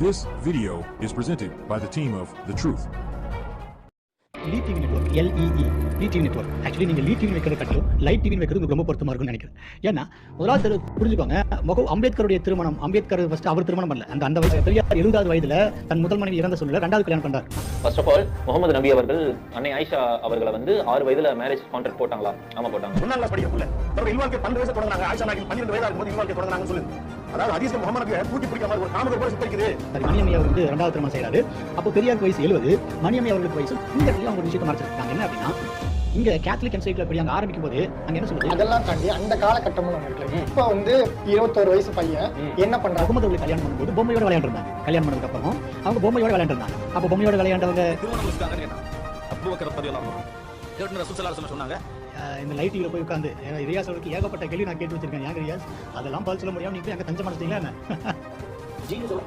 This video is presented by the team of The Truth. Lee TV network L E E Lee TV network actually நீங்கள் Lee TV வைக்கிறத காட்டிலும் light TV வைக்கிறது உங்களுக்கு ரொம்ப பொருத்தமாக இருக்கும்னு நினைக்கிறேன். ஏன்னா முதலாவது தெரு- புரிஞ்சுக்கோங்க முக அம்பேத்கருடைய திருமணம் அம்பேத்கர் ஃபர்ஸ்ட் அவர் திருமணம் பண்ணல அந்த அந்த வயசு பெரியார் எழுபதாவது வயதுல தன் முதல் மனைவி இறந்த சூழ்நிலை ரெண்டாவது கல்யாணம் பண்ணார் ஃபர்ஸ்ட் ஆஃப் ஆல் முகமது நபி அவர்கள் அன்னை ஆயிஷா அவர்களை வந்து ஆறு வயதுல மேரேஜ் கான்ட்ராக்ட் போட்டாங்களா? ஆமா போட்டாங்க. முன்னாள் தன்னோட இல்வாழ்க்கை பன்னெண்டு வயசு தொடங்கினாங்க ஆயிஷா நாயகி பன்னிரெண்டு வயதா இருக்கும்போது இல்வாழ்க்கை தொடங்கினாங்கன்னு சொல்லுது அதாவது ஹதீஸ்ல முகமது தூக்கி பிடிக்கிற மாதிரி ஒரு காமக போல சித்தரிக்குது. சரி மணியம்மை அவர் வந்து ரெண்டாவது திருமணம் செய்கிறாரு. அப்போ பெரியாருக்கு வயசு எழுபது மணியம்மை அவர்களுக்கு வயசு இந்த இடத்துல அவங்க ஒரு விஷயத்தை மறைச்சிருக்காங்க. என்ன அப்படின்னா இங்க கேத்தலிக் என்சைட்ல படி அங்க ஆரம்பிக்கும் போது அங்க என்ன சொல்லுது? அதெல்லாம் தாண்டி அந்த காலகட்டமும் இப்போ வந்து இருபத்தோரு வயசு பையன் என்ன பண்றாங்க முகமது அவர்கள் கல்யாணம் பண்ணும்போது பொம்மையோட விளையாண்டுருந்தாங்க கல்யாணம் பண்ணதுக்கு அப்புறம் அவங்க பொம்மையோட விளையாண்டுருந்தாங்க அப்போ பொம்மையோட விளையாண்டவங்க ஸல்லல்லாஹு அலைஹி வஸல்லம் சொன்னாங்க. இந்த லைட் டிவியில் போய் உட்காந்து ஏன்னா ரியாஸ் அவருக்கு ஏகப்பட்ட கேள்வி நான் கேட்டு வச்சிருக்கேன். ஏங்க ரியாஸ் அதெல்லாம் பதில் சொல்ல முடியாம நீங்க போய் அங்க தஞ்சம் அடைச்சிங்களா என்ன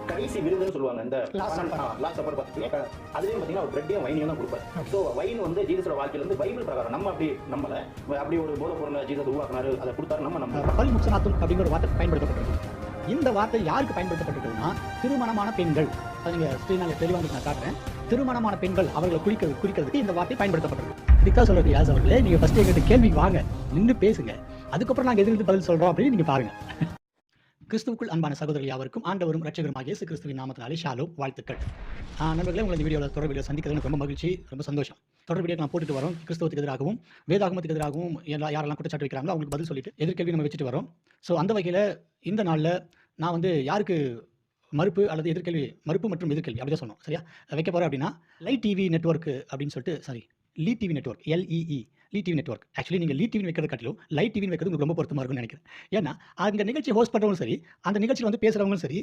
கடைசி விருதுன்னு சொல்லுவாங்க. இந்த. லாஸ்ட் சப்பர் பார்த்தீங்கன்னா அதுலயும் பாத்தீங்கன்னா ஒரு பிரெட்டையும் வைனையும் தான் கொடுப்பாரு. ஸோ வைன் வந்து ஜீசஸோட வாழ்க்கையில வந்து பைபிள் பிரகாரம். நம்ம அப்படி நம்மள அப்படி ஒரு போதை பொருளை ஜீசஸ் உருவாக்குனாரு அதை கொடுத்தாரு நம்ம நம்ம பல் முக்சனாத்தும் அப்படிங்கிற ஒரு வார்த்தை பயன்படுத்தப்பட்டிருக்கு. இந்த வார்த்தை யாருக்கு பயன்படுத்தப்பட்டிருக்குன்னா திருமணமான பெண்கள். அது நீங்க ஸ்க்ரீனில் தெளிவாக நான் காட்டுறேன். திருமணமான பெண்கள் அவர்களை குறிக்கிறது குறிக்கிறதுக்கு இந்த வார்த்தை பயன்படுத்தப்பட்டிருக்கு. இதுக்காக சொல்றது யாஸ் அவர்களே நீங்க ஃபர்ஸ்ட் எங்கிட்ட கேள்விக்கு வாங்க. நின்று பேசுங்க. அதுக்கப்புறம் நாங்கள் எதிர்த்து பதில் சொல்றோம் அப்படின்னு நீங்க பாருங்க. கிறிஸ்துவுக்குள் அன்பான சகோதரி யாவருக்கும் ஆண்டவரும் ரட்சகருமாக இயேசு கிறிஸ்துவின் நாமத்தினாலே ஷாலோ வாழ்த்துக்கள். நண்பர்களே உங்களை இந்த வீடியோவில் தொடர் வீடியோ சந்திக்கிறது எனக்கு ரொம்ப மகிழ்ச்சி ரொம்ப சந்தோஷம். தொடர் வீடியோ நான் போட்டுட்டு வரோம். கிறிஸ்துவத்துக்கு எதிராகவும் வேதாகமத்துக்கு எதிராகவும் எல்லா யாரெல்லாம் குற்றச்சாட்டு வைக்கிறாங்களோ அவங்களுக்கு பதில் சொல்லிட்டு எதிர்கேள்வி நம்ம வச்சுட்டு வரோம். ஸோ அந்த வகையில் இந்த நாளில் நான் வந்து யாருக்கு மறுப்பு அல்லது எதிர்கேள்வி மறுப்பு மற்றும் எதிர்கேள்வி அப்படி தான் சொன்னோம் சரியா? வைக்க போகிறேன் அப்படின்னா லைட் டிவி நெட்வொர்க் அப்படின்னு சொல்லிட்டு sorry Lee TV network L E E Lee TV network actually நீங்கள் லீ டிவி வைக்கிறது காட்டிலும் லைட் டிவி வைக்கிறது உங்களுக்கு ரொம்ப பொருத்தமாக இருக்கும்னு நினைக்கிறேன். ஏன்னா அந்த நிகழ்ச்சி ஹோஸ்ட் பண்ணுறவங்களும் சரி அந்த நிகழ்ச்சியில் வந்து பேசுகிறவங்களும் சரி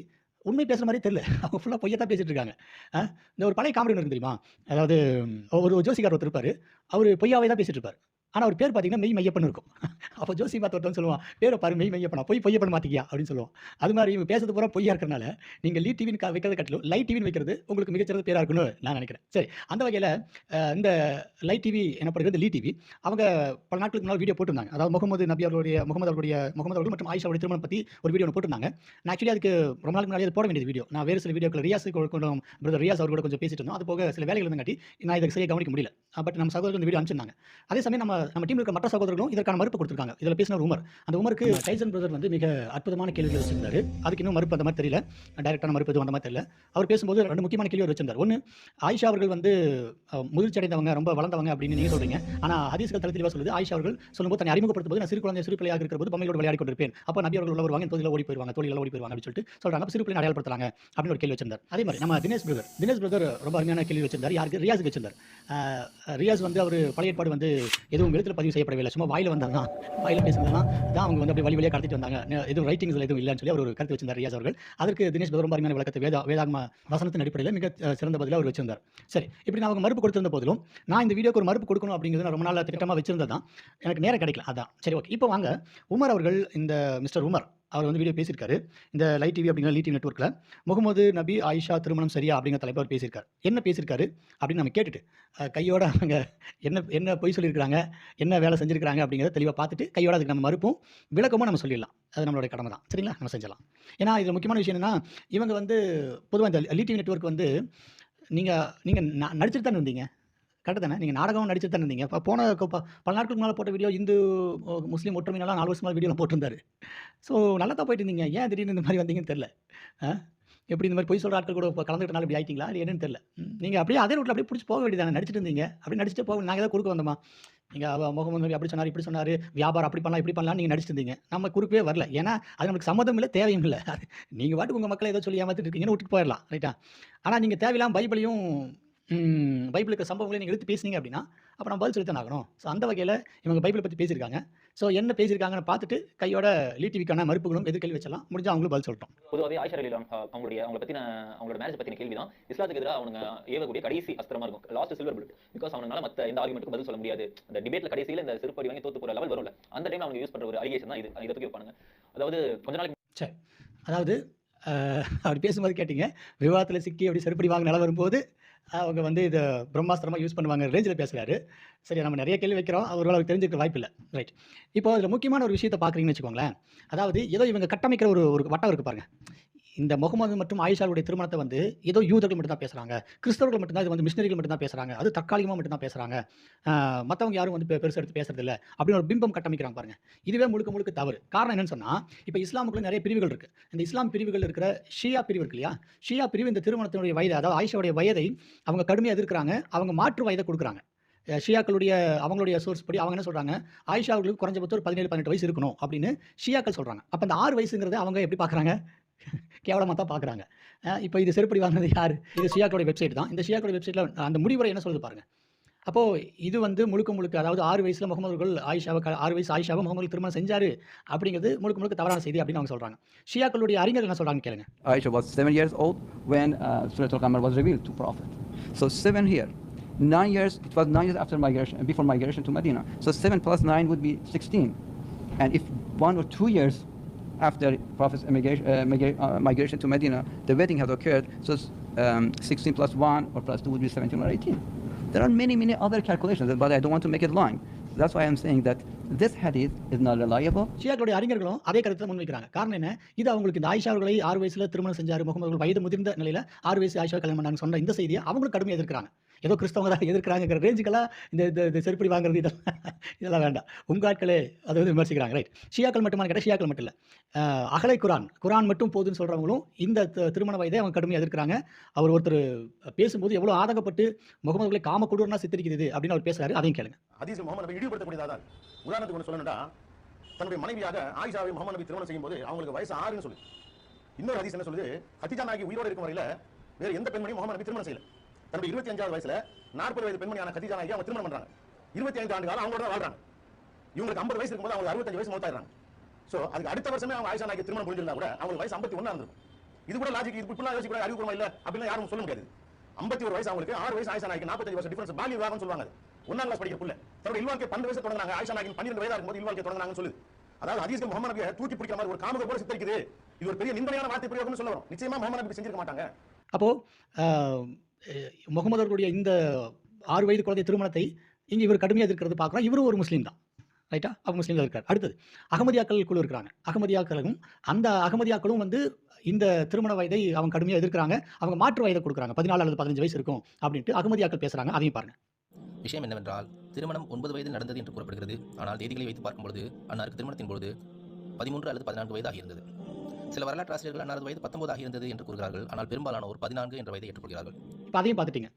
உண்மை பேசுகிற மாதிரி தெரியல. அவங்க ஃபுல்லாக பொய்யா தான் பேசிட்டு இருக்காங்க. இந்த ஒரு பழைய காமெடி ஒன்று தெரியுமா? அதாவது ஒரு ஜோசிகார் ஒருத்தர் இருப்பார். அவர் பொய்யாவே தான் பேசிட்டு இருப்பார். ஆனால் அவர் பேர் பார்த்தீங்கன்னா மெய் மையப்பன் இருக்கும். அப்போ ஜோசி பார்த்தவர்தான் ஒருத்தன் சொல்லுவான். பேரை பாரு மெய் மையப்பனா? பொய் பொய்யப்பன் மாத்திக்கியா? அப்படின்னு சொல்லுவோம் அது மாதிரி இவங்க பேசுறது பூரா பொய்யா இருக்கிறனால நீங்கள் லீ டிவின் வைக்கிறது கட்டிலும் லைட் டிவின் வைக்கிறது உங்களுக்கு மிகச்சிறந்த பேராக இருக்கணும்னு நான் நினைக்கிறேன். சரி அந்த வகையில் இந்த லைட் டிவி எனப்படுகிறது லீ டிவி அவங்க பல நாட்களுக்கு முன்னால் வீடியோ போட்டிருந்தாங்க. அதாவது முகமது நபி அவர்களுடைய முகமது அவர்களுடைய முகமது அவர்கள் மற்றும் ஆயிஷாவுடைய திருமணம் பற்றி ஒரு வீடியோ ஒன்று போட்டிருந்தாங்க. நான் ஆக்சுவலி அதுக்கு ரொம்ப நாளுக்கு முன்னாடி போட வேண்டியது வீடியோ நான் வேறு சில வீடியோக்கள் ரியாஸ் கொஞ்சம் பிரதர் ரியாஸ் அவர் கூட கொஞ்சம் பேசிட்டு இருந்தோம். அது போக சில வேலைகள் இருந்தங்காட்டி நான் இதை சரியாக கவனிக்க முடியல. பட் நம்ம சகோதரர்கள் இந்த வீடியோ அனுப்பிச்சிருந்தாங்க. அதே சமயம் நம்ம நம்ம டீமில் இருக்க மற்ற சகோதரர்களும் இதற்கான மறுப்பு கொடுத்துருக்காங்க. இதில் பேசின உமர். அந்த உமருக்கு டைசன் பிரதர் வந்து மிக அற்புதமான கேள்விகள் வச்சிருந்தாரு. அதுக்கு இன்னும் மறுப்பு அந்த மாதிரி தெரியல. டைரக்டான மறுப்பு எதுவும் அந்த மாதிரி தெரியல. அவர் பேசும்போது ரெண்டு முக்கியமான கேள்வி வச்சிருந்தார். ஒன்று ஆயிஷா அவர்கள் வந்து அஹ், முதிர்ச்சி அடைந்தவங்க ரொம்ப வளர்ந்தவங்க அப்படின்னு நீங்கள் சொல்றீங்க. ஆனால் ஹதீஸ்கள் தலை தெளிவாக சொல்லுது ஆயிஷா அவர்கள் சொல்லும்போது தன்னை அறிமுகப்படுத்தும் போது நான் சிறு குழந்தை சிறு பிள்ளையாக இருக்கிற போது பொம்மையோடு விளையாடி கொண்டிருப்பேன். அப்போ நபி அவர்கள் உள்ள வருவாங்க தொழில ஓடி போயிருவாங்க தொழில ஓடி போயிருவாங்க அப்படின்னு சொல்லிட்டு சொல்றாங்க. அப்ப சிறு பிள்ளை அடையாளப்படுத்துறாங்க அப்படின்னு ஒரு கேள்வி வச்சிருந்தார். அதே மாதிரி நம்ம தினேஷ் பிரதர் தினேஷ் பிரதர் ரொம்ப அருமையான கேள்வி வச்சிருந்தார். யாருக்கு ரியாஸுக்கு வச்சிருந்தார். ரியாஸ் வந்து அவர் பழைய ஏற்பாடு வந்து எதுவும் எழுத்துல பதிவு செய்யப்படவில்லை. சும்மா வாயில வந்தாங்க தான் வாயில பேசுனதுதான் தான் அவங்க வந்து வழி வழியாக கடத்திட்டு வந்தாங்க. எதுவும் ரைட்டிங்ஸில் எதுவும் இல்லைன்னு சொல்லி அவர் ஒரு கருத்து வச்சிருந்தார் ரியாஸ் அவர்கள். அதற்கு தினேஷ் பிரதர் ரொம்ப அருமையான விளக்கத்தை வேதா வேதாகம வசனத்தின் அடிப்படையில் மிக சிறந்த பதிலாக அவர் வச்சிருந்தார். சரி இப்படி நான் அவங்க மறுப்பு கொடுத்திருந்த போதிலும் நான் இந்த வீடியோக்கு ஒரு மறுப்பு கொடுக்கணும் அப்படிங்கிறது ரொம்ப நாள் திட்டமாக வச்சிருந்தது தான் எனக்கு நேரம் கிடைக்கல அதான். சரி ஓகே. இப்போ வாங்க உமர் அவர்கள் இந்த மிஸ்டர் உமர் அவர் வந்து வீடியோ பேசியிருக்காரு. இந்த லைட் டிவி அப்படிங்கிற லீ டிவி நெட்ஒர்க்கில் முகமது நபி ஆயிஷா திருமணம் சரியா அப்படிங்கிற தலைப்பு அவர் பேசியிருக்காரு. என்ன பேசியிருக்காரு அப்படின்னு நம்ம கேட்டுட்டு கையோட அவங்க என்ன என்ன பொய் சொல்லியிருக்கிறாங்க என்ன வேலை செஞ்சிருக்காங்க அப்படிங்கிறத தெளிவாக பார்த்துட்டு கையோட அதுக்கு நம்ம மறுப்பும் விளக்கமும் நம்ம சொல்லிடலாம். அது நம்மளுடைய கடமை தான். சரிங்களா? நம்ம செஞ்சலாம் ஏன்னா இதில் முக்கியமான விஷயம் என்னென்னா இவங்க வந்து பொதுவாக இந்த லீ டிவி நெட்ஒர்க் வந்து நீங்கள் நீங்கள் நடிச்சிட்டு தானே இருந்தீங்க. கரெக்ட் தானே? நீங்கள் நாடகம் நடிச்சு தானே இருந்தீங்க. இப்போ போன இப்போ பல நாட்களுக்கு முன்னால் போட்ட வீடியோ இந்து முஸ்லீம் ஒற்றுமையினால நாலு வருஷம் வீடியோலாம் போட்டிருந்தாரு. ஸோ நல்லா தான் போயிட்டு இருந்தீங்க. ஏன் திடீர்னு இந்த மாதிரி வந்தீங்கன்னு தெரில ஆ? எப்படி இந்த மாதிரி பொய் சொல்கிற ஆட்கள் கூட இப்போ கலந்துக்கிட்டனால இப்படி ஆயிட்டீங்களா? இல்லை என்னன்னு தெரில நீங்கள் அப்படியே அதே ரூட்டில் அப்படியே பிடிச்சி போக வேண்டியதானே நடிச்சிட்டு இருந்தீங்க. அப்படி நடிச்சிட்டு போக நாங்கள் ஏதாவது குறுக்க வந்தோமா? நீங்கள் முகமது நபி அப்படி சொன்னார் இப்படி சொன்னார் வியாபாரம் அப்படி பண்ணலாம் இப்படி பண்ணலாம் நீங்கள் நடிச்சிருந்தீங்க நம்ம குறுக்கவே வரல. ஏன்னா அது நமக்கு சம்மதம் இல்லை தேவையும் இல்லை. அது நீங்கள் வாட்டுக்கு உங்கள் மக்களை ஏதோ சொல்லி ஏமாத்திட்டு இருக்கீங்கன்னு விட்டுட்டு போயிடலாம். ரைட்டா ஆனால் நீங்கள் தேவையில்லாமல் பைபிளையும் ம், பைபிளுக்கு சம்பவங்களை நீங்கள் எடுத்து பேசுனீங்க அப்படின்னா அப்போ நம்ம பதில் சொல்லித்தான் ஆகணும். ஸோ அந்த வகையில் இவங்க பைபிளை பற்றி பேசியிருக்காங்க. ஸோ என்ன பேசியிருக்காங்கன்னு பார்த்துட்டு கையோட லீடிவிக்கான மறுப்புகளும் எதிர்கேள்வி வச்சலாம் முடிஞ்சா அவங்களும் பதில் சொல்லட்டும். பொதுவாகவே ஆயிஷா அலி அவங்களுடைய அவங்களை பத்தின அவங்களோட மேரேஜ் பத்தின கேள்வி தான் இஸ்லாத்துக்கு எதிராக அவங்க ஏவக்கூடிய கடைசி அஸ்திரமா இருக்கும். லாஸ்ட் சில்வர் புல்லட் பிகாஸ் அவங்களால மத்த எந்த ஆர்குமெண்ட்டுக்கும் பதில் சொல்ல முடியாது. இந்த டிபேட்ல கடைசியில இந்த சிறுபடி வாங்கி தோத்து போற லெவல் வரும்ல. அந்த டைம் அவங்க யூஸ் பண்ற ஒரு அலிகேஷன் தான் இது. இதை தூக்கி வைப்பாங்க அதாவது கொஞ்ச நாளைக்கு சரி அதாவது அப்படி பேசும்போது கேட்டிங்க விவாதத்தில் சிக்கி அப்படி செருப்படி வாங்க நிலை வரும்போது அவங்க வந்து இதை பிரம்மாஸ்திரமாக யூஸ் பண்ணுவாங்க ரேஞ்சில் பேசுகிறாரு சரி நம்ம நிறைய கேள்வி வைக்கிறோம். அவர்கள் அவருக்கு தெரிஞ்சுக்க வாய்ப்பு இல்லை. ரைட் இப்போ அதில் முக்கியமான ஒரு விஷயத்தை பார்க்குறீங்கன்னு வச்சுக்கோங்களேன். அதாவது ஏதோ இவங்க கட்டமைக்கிற ஒரு ஒரு வட்டம் இருக்குது பாருங்கள் இந்த முகமது மற்றும் ஆயிஷாவுடைய திருமணத்தை வந்து ஏதோ யூதர்கள் மட்டும் தான் பேசுறாங்க. கிறிஸ்தவர்கள் மட்டும் தான் இது வந்து மிஷினரிகள் மட்டும் தான் பேசுறாங்க. அது தற்காலிகமாக மட்டும் தான் பேசுறாங்க மற்றவங்க யாரும் வந்து பெருசு எடுத்து பேசுறது இல்லை அப்படின்னு ஒரு பிம்பம் கட்டமைக்கிறாங்க பாருங்க. இதுவே முழுக்க முழுக்க தவறு. காரணம் என்னன்னு சொன்னா இப்போ இஸ்லாமுக்குள்ள நிறைய பிரிவுகள் இருக்கு. இந்த இஸ்லாம் பிரிவுகள் இருக்கிற ஷியா பிரிவு இருக்கு இல்லையா? ஷியா பிரிவு இந்த திருமணத்தினுடைய வயது அதாவது ஆயிஷாவுடைய வயதை அவங்க கடுமையாக எதிர்க்கிறாங்க. அவங்க மாற்று வயதை கொடுக்குறாங்க. ஷியாக்களுடைய அவங்களுடைய சோர்ஸ் படி அவங்க என்ன சொல்கிறாங்க ஆயிஷா அவர்களுக்கு குறைஞ்சபட்சம் ஒரு பதினேழு பதினெட்டு வயசு இருக்கணும் அப்படின்னு ஷியாக்கள் சொல்கிறாங்க அப்போ அந்த ஆறு வயசுங்கிறத அவங்க எப்படி பார்க்குறாங்க கேவலமாக தான் பார்க்குறாங்க இப்போ இது செருப்படி வாங்கினது யார் இது ஷியாக்களுடைய வெப்சைட் தான் இந்த ஷியாக்களுடைய வெப்சைட்டில் அந்த முடிவுரை என்ன சொல்லுது பாருங்க அப்போது இது வந்து முழுக்க முழுக்க அதாவது ஆறு வயசில் முகமது ஆயிஷாவை க- ஆறு வயசு ஆயிஷாவை முகமது திருமணம் செஞ்சார் அப்படிங்கிறது முழுக்க முழுக்க தவறான செய்தி அப்படின்னு அவங்க சொல்கிறாங்க ஷியாக்களுடைய அறிஞர் என்ன சொல்கிறாங்க கேளுங்க Ayesha was seven years old when uh, Surah Al-Qamar was revealed to Prophet. So seven here. Nine years, it was nine years after migration, before migration to Medina. So seven plus nine would be 16. And if one or two years after Prophet's immigration, uh, migration to Medina, the wedding had occurred, so um, 16 plus 1 or plus 2 would be 17 or 18. There are many, many other calculations, but I don't want to make it long. That's why I'm saying that this hadith is not reliable. ஷியாக்களுடைய அறிஞர்களும் அதே கருத்தை முன்வைக்கிறாங்க காரணம் என்ன இது அவங்களுக்கு இந்த ஆயிஷா அவர்களை ஆறு வயசுல திருமணம் செஞ்சாரு முகமது வயது முதிர்ந்த நிலையில ஆறு வயசு ஆயிஷா கல்யாணம் பண்ணாங்க சொன்ன இந்த செய்தியை அவங்களுக்கு கடுமையாக எதிர்க்கிறாங்க ஏதோ கிறிஸ்தவங்க தான் எதிர்க்கிறாங்கிற ரேஞ்சுக்கெல்லாம் இந்த இந்த- செருப்படி வாங்குறது இதெல்லாம் இதெல்லாம் வேண்டாம். உங்க ஆட்களே அதை வந்து விமர்சிக்கிறாங்க ரைட் ஷியாக்கள் மட்டுமா கேட்டால் ஷியாக்கள் மட்டும் இல்லை. அகலை குரான் குரான் மட்டும் போதுன்னு சொல்கிறவங்களும் இந்த திருமண வயதை அவங்க கடுமையாக எதிர்க்கிறாங்க. அவர் ஒருத்தர் பேசும்போது எவ்வளோ ஆதகப்பட்டு முகமது காம கொடூரனா சித்தரிக்கிறது அப்படின்னு அவர் பேசுறாரு அதையும் கேளுங்க. ஹதீஸ் முகமது நபி இழிவுபடுத்தக்கூடியதா உதாரணத்துக்கு ஒன்று சொல்லணும்னா தன்னுடைய மனைவியாக ஆயிஷாவை முகமது நபி திருமணம் செய்யும் போது அவங்களுக்கு வயசு ஆறுன்னு சொல்லு. இன்னொரு ஹதீஸ் என்ன சொல்லுது? ஹதிஜா நாயகி உயிரோடு இருக்கும் வரையில வேறு எந்த பெண்மணியும் முகமது நபி திருமணம் செய்யல. தன்னுடைய இருபத்தி அஞ்சாவது வயசுல நாற்பது வயது பெண்மணியான கதிஜா நாயகி அவங்க திருமணம் பண்றாங்க. இருபத்தி ஐந்து ஆண்டு காலம் அவங்களோட வாழ்றாங்க. இவங்களுக்கு ஐம்பது வயசு இருக்கும்போது அவங்க அறுபத்தஞ்சு வயசு மூத்தாயிடுறாங்க. சோ அதுக்கு அடுத்த வருஷமே அவங்க ஆயிஷா நாயகி திருமணம் புரிஞ்சிருந்தா கூட அவங்களுக்கு வயசு ஐம்பத்தி ஒண்ணா இருந்திருக்கும். இது கூட லாஜிக் இது இப்படிலாம் யோசிக்க கூட அறிவுபூர்வமா இல்ல அப்படின்னு யாரும் சொல்ல முடியாது. ஐம்பத்தி ஒரு வயசு அவங்களுக்கு ஆறு வயசு ஆயிஷா நாயகி நாற்பத்தஞ்சு வருஷம் டிஃபரன்ஸ் பாலி விவாகம் சொல்லுவாங்க அது. கிளாஸ் படிக்கிற புள்ள. தன்னோட இல்வாழ்க்கை பன்னெண்டு வயசு தொடங்கினாங்க ஆயிஷா நாயகி பன்னிரண்டு வயதா இருக்கும்போது இல்வாழ்க்கை தொடங்கினாங்கன்னு சொல்லுது அதாவது ஹதீஸ்கள் முகமது நபியை தூக்கி பிடிக்கிற மாதிரி ஒரு காமுக போல சித்தரிக்குது. இது ஒரு பெரிய நிந்தனையான வார்த்தை பிரயோகம்னு சொல்லுவோம் நிச்சயமா முகமது நபி செஞ்சிருக்க மாட்டாங்க. அப்போ ஆஹ், முகமது அவர்களுடைய இந்த ஆறு வயது குழந்தை திருமணத்தை இங்கே இவர் கடுமையாக இருக்கிறது பார்க்குறோம். இவரும் ஒரு முஸ்லீம் தான். ரைட்டா அவங்க முஸ்லீம் இருக்கார். அடுத்தது அகமதியாக்கள் குழு இருக்கிறாங்க. அகமதியாக்களும் அந்த அகமதியாக்களும் வந்து இந்த திருமண வயதை அவங்க கடுமையாக எதிர்க்கிறாங்க. அவங்க மாற்று வயதை கொடுக்குறாங்க. பதினாலு அல்லது பதினஞ்சு வயசு இருக்கும் அப்படின்ட்டு அகமதியாக்கள் பேசுகிறாங்க அதையும் பாருங்க. விஷயம் என்னவென்றால் திருமணம் ஒன்பது வயதில் நடந்தது என்று கூறப்படுகிறது. ஆனால் தேதிகளை வைத்து பார்க்கும்பொழுது அன்னாருக்கு திருமணத்தின் பொழுது பதிமூன்று அல்லது பதினான்கு வயது ஆகியிருந்தது. சில வரலாற்று ஆசிரியர்கள் அன்னாரது வயது பத்தொன்பது ஆகியிருந்தது என்று கூறுகிறார்கள். ஆனால் பெரும்பாலானோர் பதினான்கு என்ற வயதை ஏற்றுக்கொள்கிறார்கள். இப்போ அதையும் பார்த்துட்டீங்க.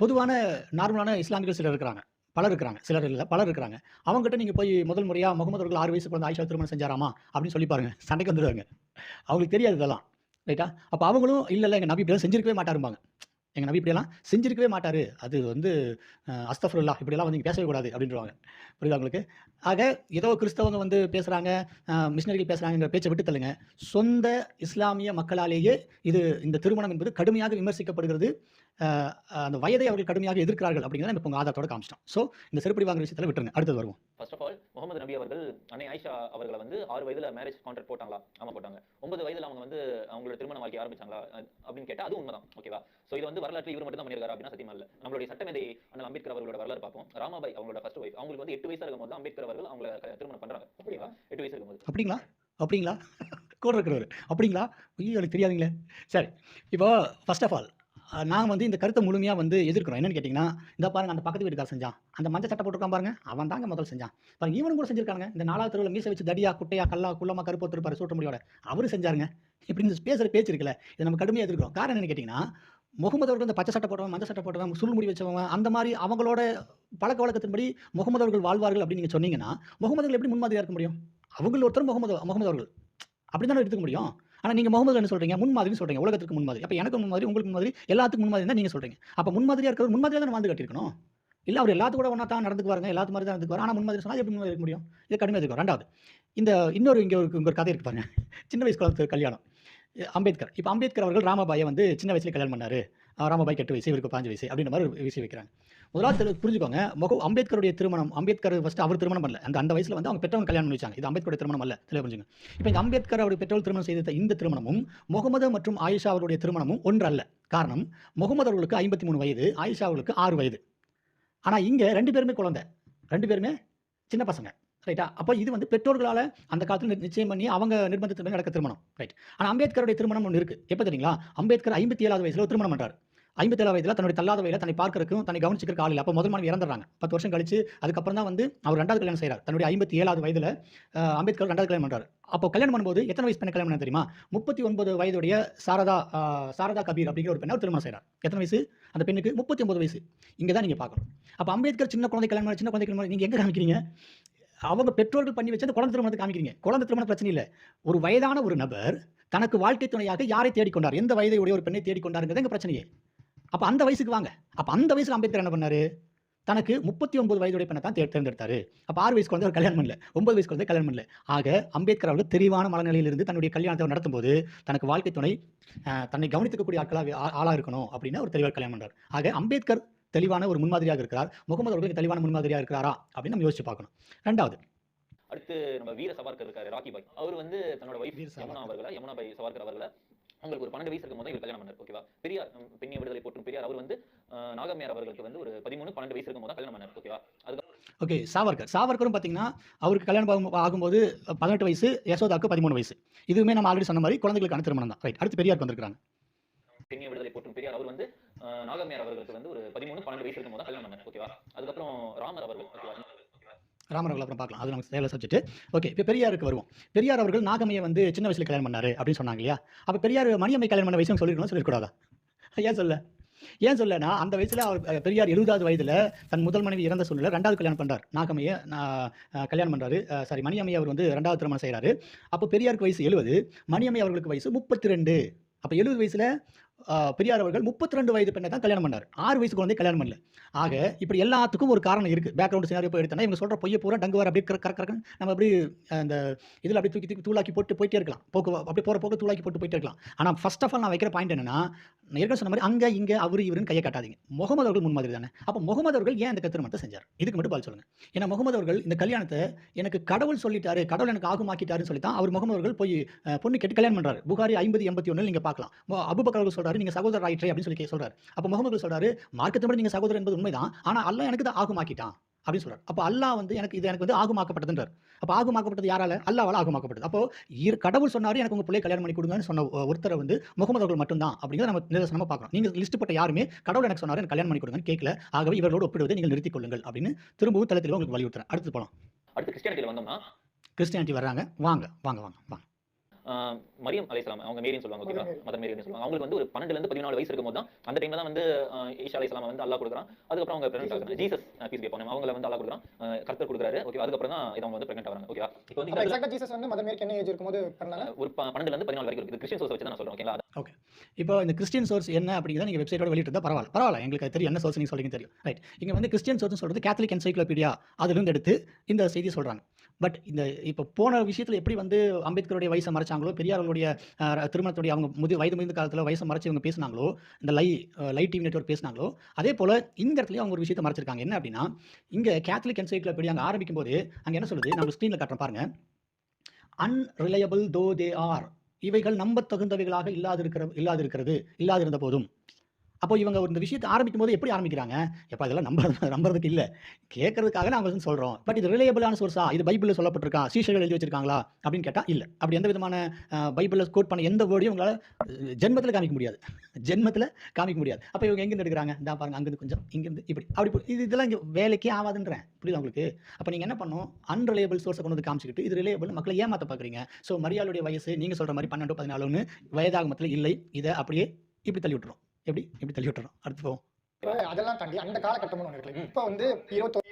பொதுவான நார்மலான இஸ்லாமியர்கள் சிலர் இருக்கிறாங்க. பலர் இருக்கிறாங்க. சிலர் இல்லை பலர் இருக்கிறாங்க. அவங்ககிட்ட நீங்கள் போய் முதல் முறையாக முகமது அவர்கள் ஆறு வயசு குழந்தை ஆயிஷா திருமணம் செஞ்சாராமா அப்படின்னு சொல்லி பாருங்க. சண்டைக்கு வந்துடுவாங்க அவங்களுக்கு தெரியாது இதெல்லாம். ரைட்டா? அப்போ அவங்களும் இல்லை இல்லை எங்கள் நபி இப்படி செஞ்சிருக்கவே மாட்டாருப்பாங்க எங்கள் நபி இப்படியெல்லாம் செஞ்சிருக்கவே மாட்டார். அது வந்து அஸ்தஃபுல்லா இப்படியெல்லாம் வந்து பேசவே கூடாது அப்படின்றவாங்க. புரியுதா உங்களுக்கு? ஆக ஏதோ கிறிஸ்தவங்க வந்து பேசுகிறாங்க மிஷினரிகள் பேசுகிறாங்கிற பேச்சை விட்டு தள்ளுங்க. சொந்த இஸ்லாமிய மக்களாலேயே இது இந்த திருமணம் என்பது கடுமையாக விமர்சிக்கப்படுகிறது. அந்த வயதை அவர்கள் கடுமையாக எதிர்க்கிறார்கள் அப்படிங்கிறத நம்ம இப்போ உங்கள் ஆதாரத்தோட காமிச்சிட்டோம். ஸோ இந்த செருப்படி வாங்குற விஷயத்தில் விட்டுருங்க. அடுத்தது வருவோம். ஃபர்ஸ்ட் ஆஃப் ஆல் முகமது நபி அவர்கள் அன்னை ஆயிஷா அவர்களை வந்து ஆறு வயதுல மேரேஜ் கான்ட்ராக்ட் போட்டாங்களா? ஆமா போட்டாங்க. ஒன்பது வயதுல அவங்க வந்து அவங்களோட திருமண வாழ்க்கை ஆரம்பிச்சாங்களா? அப்படின்னு கேட்டா அது உண்மைதான். ஓகேவா சோ இது வந்து வரலாற்று இவர் மட்டும் தான் பண்ணியிருக்காரு அப்படின்னா சத்தியமா இல்ல. நம்மளுடைய சட்டமேதை அண்ணல் அம்பேத்கர் அவர்களோட வரலாறு பார்ப்போம். ராமாபாய் அவங்களோட ஃபர்ஸ்ட் ஒய்ஃப் அவங்களுக்கு வந்து எட்டு வயசா இருக்கும்போது போது அம்பேத்கர் அவர்கள் அவங்கள திருமணம் பண்றாங்க. ஓகேவா எட்டு வயசு இருக்கும்போது. அப்படிங்களா? அப்படிங்களா? கூட இருக்கிறவர். அப்படிங்களா? ஐயோ எனக்கு தெரியாதுங்களே. சரி. இப்போ ஃபர்ஸ்ட் ஆஃப் ஆல் நாங்கள் வந்து இந்த கருத்தை முழுமையாக வந்து எதிர்க்கிறோம். என்னன்னு கேட்டிங்கன்னா இந்த பாருங்க அந்த பக்கத்து வீட்டுக்கார செஞ்சான். அந்த மஞ்சள் சட்டை போட்டிருக்கான் பாருங்க அவன் தாங்க முதல் செஞ்சான். பாருங்க இவனும் கூட செஞ்சிருக்காங்க இந்த நாலாவது தெருவில் மீசை வச்சு தடியா குட்டையா கல்லா குள்ளமா கருப்பு ஒருத்தருப்பாரு சூட்ட முடியோட அவரு செஞ்சாருங்க. இப்படி இந்த பேசுகிற பேச்சு இருக்குல்ல இதை நம்ம கடுமையாக எதிர்க்கிறோம். காரணம் என்னன்னு கேட்டிங்கன்னா முகமது அவர்கள் இந்த பச்சை சட்டை போட்டவன் மஞ்சள் சட்டை போட்டவன் சுருள் முடி வச்சவன் அந்த மாதிரி அவங்களோட பழக்க வழக்கத்தின்படி முகமது அவர்கள் வாழ்வார்கள் அப்படின்னு நீங்கள் சொன்னீங்கன்னா முகமது அவர்கள் எப்படி முன்மாதிரியாக இருக்க முடியும்? அவங்கள ஒருத்தர் முகமது முகமது அவர்கள். அப்படி தானே எடுத்துக்க முடியும்? ஆனால் நீங்கள் முகமது என்ன சொல்றீங்க முன்மாதிரின்னு சொல்றீங்க உலகத்துக்கு முன்மாதிரி. அப்போ எனக்கு முன்மாதிரி உங்களுக்கு முன்மாதிரி எல்லாத்துக்கும் முன்மாதிரி தான் நீங்கள் சொல்றீங்க. அப்போ முன்மாதிரியாக இருக்கிற முன்மாதிரியாக தான் வாழ்ந்து காட்டியிருக்கணும்? இல்லை அவர் எல்லாத்து கூட ஒன்றா தான் நடந்துக்குவாருங்க எல்லாத்து மாதிரி தான் நடந்துக்குவார் ஆனால் முன்மாதிரி சொன்னால் எப்படி முன்மாதிரி இருக்க முடியும்? இது கடுமையாக இருக்கும் ரெண்டாவது இந்த இன்னொரு இங்கே ஒரு இங்கே ஒரு கதை இருக்கு பாருங்க. சின்ன வயசு குழந்தை கல்யாணம். அம்பேத்கர். இப்போ அம்பேத்கர் அவர்கள் ராமபாயை வந்து சின்ன வயசுல கல்யாணம் பண்ணார். ராமபாய் கெட்டு வயசு இவருக்கு பாஞ்சு வயசு அப்படின்ற மாதிரி ஒரு விஷயம் வைக்கிறாங்க. முதலாவது புரிஞ்சுக்கோங்க. முக அம்பேத்கருடைய திருமணம் அம்பேத்கர் ஃபர்ஸ்ட் அவர் திருமணம் பண்ணல அந்த அந்த வயசுல வந்து அவங்க பெற்றவங்க கல்யாணம் பண்ணி வச்சாங்க. இது அம்பேத்கருடைய திருமணம் அல்ல. தெளிவாக புரிஞ்சுங்க. இப்போ இந்த அம்பேத்கர் அவருடைய பெற்றோர் திருமணம் செய்த இந்த திருமணமும் முகமது மற்றும் ஆயிஷா அவருடைய திருமணமும் ஒன்றல்ல. காரணம் முகமது அவர்களுக்கு ஐம்பத்தி மூணு வயது ஆயிஷா அவர்களுக்கு ஆறு வயது. ஆனால் இங்கே ரெண்டு பேருமே குழந்தை. ரெண்டு பேருமே சின்ன பசங்க. ரைட்டா? அப்போ இது வந்து பெற்றோர்களால் அந்த காலத்தில் நிச்சயம் பண்ணி அவங்க நிர்பந்தத்தில் நடக்க திருமணம். ரைட்? ஆனால் அம்பேத்கருடைய திருமணம் ஒன்று இருக்குது எப்போ தெரியுங்களா? அம்பேத்கர் ஐம்பத்தி ஏழாவது வயசில் திருமணம் பண்ணுறாரு ஐம்பத்தி ஏழாவது வயதில் தன்னுடைய தள்ளாத வயதில் தன்னை பார்க்கறதுக்கும் தன்னை கவனிச்சிக்கிற ஆள் இல்லை. அப்போ முதல் மாணவி இறந்துறாங்க பத்து வருஷம் கழிச்சு அதுக்கப்புறம் தான் வந்து அவர் ரெண்டாவது கல்யாணம் செய்கிறார் தன்னுடைய ஐம்பத்தி ஏழாவது வயதில் அம்பேத்கர் ரெண்டாவது கல்யாணம் பண்ணுறாரு அப்போ கல்யாணம் பண்ணும்போது எத்தனை வயசு பெண்ணை கல்யாணம் தெரியுமா? முப்பத்தி ஒன்பது வயதுடைய சாரதா சாரதா கபீர் அப்படிங்கிற ஒரு பெண்ணை திருமணம் செய்கிறார் எத்தனை வயசு? அந்த பெண்ணுக்கு முப்பத்தி ஒன்பது வயசு. இங்கே தான் நீங்கள் பார்க்கணும். அப்போ அம்பேத்கர் சின்ன குழந்தை கல்யாணம் சின்ன குழந்தை கல்யாணம் நீங்கள் எங்கே காமிக்கிறீங்க? அவங்க பெற்றோர்கள் பண்ணி வச்சு அந்த குழந்தை திருமணத்தை காமிக்கிறீங்க. குழந்தை திருமணம் பிரச்சனை இல்லை. ஒரு வயதான ஒரு நபர் தனக்கு வாழ்க்கை துணையாக யாரை தேடிக்கொண்டார்? எந்த வயதை உடைய ஒரு பெண்ணை தேடிக்கொண்டாருங்கிறது எங்கள் பிரச்சனையே. அப்போ அந்த வயசுக்கு வாங்க. அப்போ அந்த வயசுல அம்பேத்கர் என்ன பண்ணாரு? தனக்கு முப்பத்தி ஒன்பது வயதுடைய பெண்ணை தான் தேர்ந்தெடுத்தாரு. அப்போ ஆறு வயசு குழந்தை கல்யாணம் பண்ணல. ஒன்பது வயசு குழந்தை கல்யாணம் பண்ணல. ஆக அம்பேத்கர் அவர்கள் தெளிவான மனநிலையிலிருந்து தன்னுடைய கல்யாணத்தை நடத்தும்போது தனக்கு வாழ்க்கை துணை தன்னை கவனித்துக்கக்கூடிய ஆட்களாக ஆ- ஆளா இருக்கணும் அப்படின்னு அவர் தெளிவாக கல்யாணம் பண்றார். ஆக அம்பேத்கர் தெளிவான ஒரு முன்மாதிரியாக இருக்கிறார். முகமது அவர்கள் தெளிவான முன்மாதிரியாக இருக்கிறாரா அப்படின்னு நம்ம யோசிச்சு பார்க்கணும். ரெண்டாவது. அடுத்து நம்ம வீர சவார்கர் இருக்காரு ராக்கி பாய். அவர் வந்து தன்னோட வைஃப். யமுனா அவர்களை? யமுனா பாய் சவார்கர் அவர்களை? அவங்களுக்கு ஒரு பன்னெண்டு வயசு இருக்கும் போது இவர் கல்யாணம் பண்ணார் ஓகேவா பெரியார் பெண்ணிய விடுதலை போற்றும் பெரியார் அவர் வந்து அஹ், நாகம்மையார் அவர்களுக்கு வந்து ஒரு பதிமூணு பன்னெண்டு வயசு இருக்கும் போது கல்யாணம் பண்ணார் ஓகேவா அதுக்கு ஓகே சாவர்கர். சாவர்கரும் பார்த்தீங்கன்னா அவருக்கு கல்யாணம் ஆகும்- ஆகும்போது பதினெட்டு வயசு யசோதாக்கு பதிமூணு வயசு. இதுவுமே நம்ம ஆல்ரெடி சொன்ன மாதிரி குழந்தைகளுக்கான திருமணம் தான். ரைட் அடுத்து பெரியாருக்கு வந்திருக்காங்க பெண்ணிய விடுதலை போற்றும் பெரியார் அவர் வந்து அஹ், நாகம்மையார் அவர்களுக்கு வந்து ஒரு பதிமூணு பன்னெண்டு வயசு இருக்கும் போது கல்யாணம் பண்ணார் ஓகேவா அதுக்கப்புறம் ராமர் அவர்கள் ஓகேவா ராமர் அவர்கள் அப்புறம் பார்க்கலாம். அது நமக்கு தேவை சப்ஜெக்ட் ஓகே இப்போ பெரியாருக்கு வருவோம். பெரியார் அவர்கள் நாகம்மையை வந்து சின்ன வயசுல கல்யாணம் பண்ணாரு அப்படின்னு சொன்னாங்க இல்லையா? அப்போ பெரியார் மணியம்மை கல்யாணம் பண்ண வயசு சொல்லிருக்கணும் சொல்லிருக்கூடாதா ஏன் சொல்ல? ஏன் சொல்லனா அந்த வயசுல அவர் பெரியார் எழுபதாவது வயதுல தன் முதல் மனைவி இறந்த சூழ்நிலை ரெண்டாவது கல்யாணம் பண்றாரு. நாகமையை நான், கல்யாணம் பண்றாரு. சாரி மணியம்மை அவர் வந்து ரெண்டாவது திருமணம் செய்கிறாரு அப்போ பெரியாருக்கு வயசு எழுபது மணியம்மை அவர்களுக்கு வயசு முப்பத்தி ரெண்டு அப்போ எழுபது வயசுல பெரியார் அவர்கள் முப்பத்தி ரெண்டு வயது பெண்ணை தான் கல்யாணம் பண்ணார். ஆறு வயசு குழந்தை கல்யாணம் பண்ணல. ஆக இப்படி எல்லாத்துக்கும் ஒரு காரணம் இருக்கு. பேக்ரவுண்ட் சினாரியோ போய் எடுத்தோன்னா இவங்க சொல்ற பொய்ய பூரா டங்குவார் அப்படியே கர கரக்கன்னு நம்ம அப்படி அந்த இதில் அப்படியே தூக்கி தூக்கி தூளாக்கி போட்டு போயிட்டே இருக்கலாம். போக்கு அப்படியே போகிற போக்கு தூளாக்கி போட்டு போயிட்டே இருக்கலாம். ஆனால் ஃபர்ஸ்ட் ஆஃப் ஆல் நான் வைக்கிற பாயிண்ட் என்னன்னா ஏற்கனவே சொன்ன மாதிரி அங்கே இங்கே அவரு இவருன்னு கையை காட்டாதீங்க. முகமது அவர்கள் முன்மாதிரி தானே. அப்போ முகமது அவர்கள் ஏன் இந்த திருமணத்தை செஞ்சார்? இதுக்கு மட்டும் பதில் சொல்லுங்க. ஏன்னா முகமது அவர்கள் இந்த கல்யாணத்தை எனக்கு கடவுள் சொல்லிட்டாரு கடவுள் எனக்கு ஆகுமாக்கிட்டாருன்னு சொல்லி தான் அவர் முகமது அவர்கள் போய் பொண்ணு கேட்டு கல்யாணம் பண்றாரு. புகாரி ஐம்பது எண்பத்தி ஒன்று நீங்கள் பார்க்கலாம். அபூபக்கர் அவர்கள் சொல்றாரு நீங்க சகோதரர் ஆயிற்றே அப்படின்னு சொல்லி சொல்றாரு. அப்போ முகமது சொல்றாரு மார்க்கத்தை நீங்க சகோதரர் என்பது உண்மைதான் ஆனால் அல்லாஹ் எனக்கு தான் ஆகுமாக்கிட்டான் அப்படின்னு சொல்றாரு. அப்போ அல்லாஹ் வந்து எனக்கு இது எனக்கு வந்து ஆகுமாக்கப்பட்டதுன்றார். அப்போ ஆகுமாக்கப்பட்டது யாரால? அல்லாவால் ஆகுமாக்கப்பட்டது. அப்போ கடவுள் சொன்னாரு எனக்கு உங்க பிள்ளை கல்யாணம் பண்ணி கொடுங்கன்னு சொன்ன ஒருத்தரை வந்து முகமது அவர்கள் மட்டும்தான் அப்படிங்கிறத நம்ம நிதர்சனமா பார்க்கணும். நீங்க லிஸ்ட் போட்ட யாருமே கடவுள் எனக்கு சொன்னாரு எனக்கு கல்யாணம் பண்ணி கொடுங்கன்னு கேட்கல ஆகவே இவர்களோடு ஒப்பிடுவதை நீங்கள் நிறுத்திக் கொள்ளுங்கள் அப்படின்னு திரும்பவும் தளத்தில் உங்களுக்கு வலியுறுத்துறேன். அடுத்து போலாம். அடுத்து கிறிஸ்டியானிட்டியில் வந்தோம்னா? கிறிஸ்டியானிட்டி வர்றாங்க. வாங்க வாங்க வாங்க வாங்க. மரியம் அலைசலாம் அவங்க மேரின்னு சொல்லுவாங்க ஓகேவா? மதர் மேரி. மதர் மேரின்னு சொல்லுவாங்க. அவங்களுக்கு வந்து ஒரு பன்னெண்டுல இருந்து பதினாலு வயசு இருக்கும்போது தான் அந்த டைம்ல தான் வந்து ஈஷா அலைசலாம் வந்து அல்லாஹ் கொடுக்குறான். அதுக்கப்புறம் அவங்க பிரெக்னென்ட் ஆகுறாங்க. ஜீசஸ் பீஸ் பே பண்ண அவங்கள வந்து அல்லாஹ் கொடுக்குறான். கர்த்தர் கொடுக்குறாரு. ஓகே அதுக்கப்புறம் தான் இதை அவங்க வந்து பிரெக்னென்ட் ஆகுறாங்க. ஓகேவா? இப்போ வந்து ஜீசஸ் வந்து மதர் மேரிக்கு என்ன ஏஜ் இருக்கும்போது பண்ணாங்க? ஒரு ப- பன்னெண்டுல இருந்து பதினாலு வரைக்கும் இருக்குது கிறிஸ்டியன் சோர்ஸ் வச்சு தான் நான் சொல்றேன் ஓகேங்களா? இப்போ இந்த கிறிஸ்டியன் சோர்ஸ் என்ன அப்படிங்கிறத நீங்கள் வெப்சைட்டோட வெளியிட்டு பரவாயில்ல. பரவாயில்ல எங்களுக்கு தெரியும். என்ன சோர்ஸ் நீங்கள் சொல்றீங்க தெரியும். ரைட் இங்கே வந்து கிறிஸ்டியன் சோர்ஸ் சொல்றது கேத்தலிக் என்சைக்ளோபீடியா அதிலிருந்து எடுத்து இந்த செய்தி சொல்றாங்க. பட் இந்த இப்போ போன விஷயத்தில் எப்படி வந்து அம்பேத்கருடைய வயசை பேசினாங்களோ பெரியார்களுடைய திருமணத்துடைய அவங்க முதி வயது முதிர்ந்த காலத்தில் வயசு மறைச்சு இவங்க பேசினாங்களோ இந்த லை லை டிவி நெட்ஒர்க் பேசினாங்களோ அதே போல் இந்த இடத்துலயும் அவங்க ஒரு விஷயத்தை மறைச்சிருக்காங்க. என்ன அப்படின்னா இங்கே கேத்தலிக் என்சைக்ளோபீடியா அங்கே ஆரம்பிக்கும் போது அங்கே என்ன சொல்லுது? நம்ம ஸ்க்ரீனில் காட்டுறோம் பாருங்க. அன்ரிலையபிள் தோ தே ஆர் இவைகள் நம்ப தகுந்தவைகளாக இல்லாதிருக்கிற இல்லாதிருக்கிறது இல்லாதிருந்த போதும். அப்போ இவங்க இந்த விஷயத்தை ஆரம்பிக்கும் போது எப்படி ஆரம்பிக்கிறாங்க? எப்போ இதெல்லாம் நம்புறது நம்புறதுக்கு இல்லை. கேட்கறதுக்காக நாங்கள் வந்து சொல்கிறோம் பட் இது ரிலேபிளான சோர்ஸா இது பைபிளில் சொல்லப்பட்டிருக்கா? சீஷர்கள் எழுதி வச்சிருக்காங்களா? அப்படின்னு கேட்டால் இல்லை. அப்படி எந்த விதமான பைபிளில் கோட் பண்ண எந்த வேர்டையும் உங்களால் ஜென்மத்தில் காமிக்க முடியாது. ஜென்மத்தில் காமிக்க முடியாது. அப்போ இவங்க எங்கேருந்து எடுக்கிறாங்க? இந்த பாருங்க அங்கேருந்து கொஞ்சம் இங்கேருந்து இப்படி. அப்படி இது இதெல்லாம் இங்கே வேலைக்கே ஆகாதுன்றேன் புரியுதா உங்களுக்கு? அப்போ நீங்கள் என்ன பண்ணும் அன்ரிலேபிள் சோர்ஸை கொண்டு வந்து காமிச்சிக்கிட்டு இது ரிலேபிள் மக்களை ஏமாற்ற பார்க்குறீங்க ஸோ மரியாளுடைய வயசு நீங்கள் சொல்கிற மாதிரி பன்னெண்டு பதினாலுன்னு வயதாகமத்தில் இல்லை. இதை அப்படியே இப்படி தள்ளி விட்டுரும். எப்படி? இப்படி தள்ளி விட்டுறோம் அடுத்து போவோம். அதெல்லாம் தாண்டி அந்த காலகட்டம்னு ஒன்று இருக்குல்ல. இப்போ வந்து இருபத்தொரு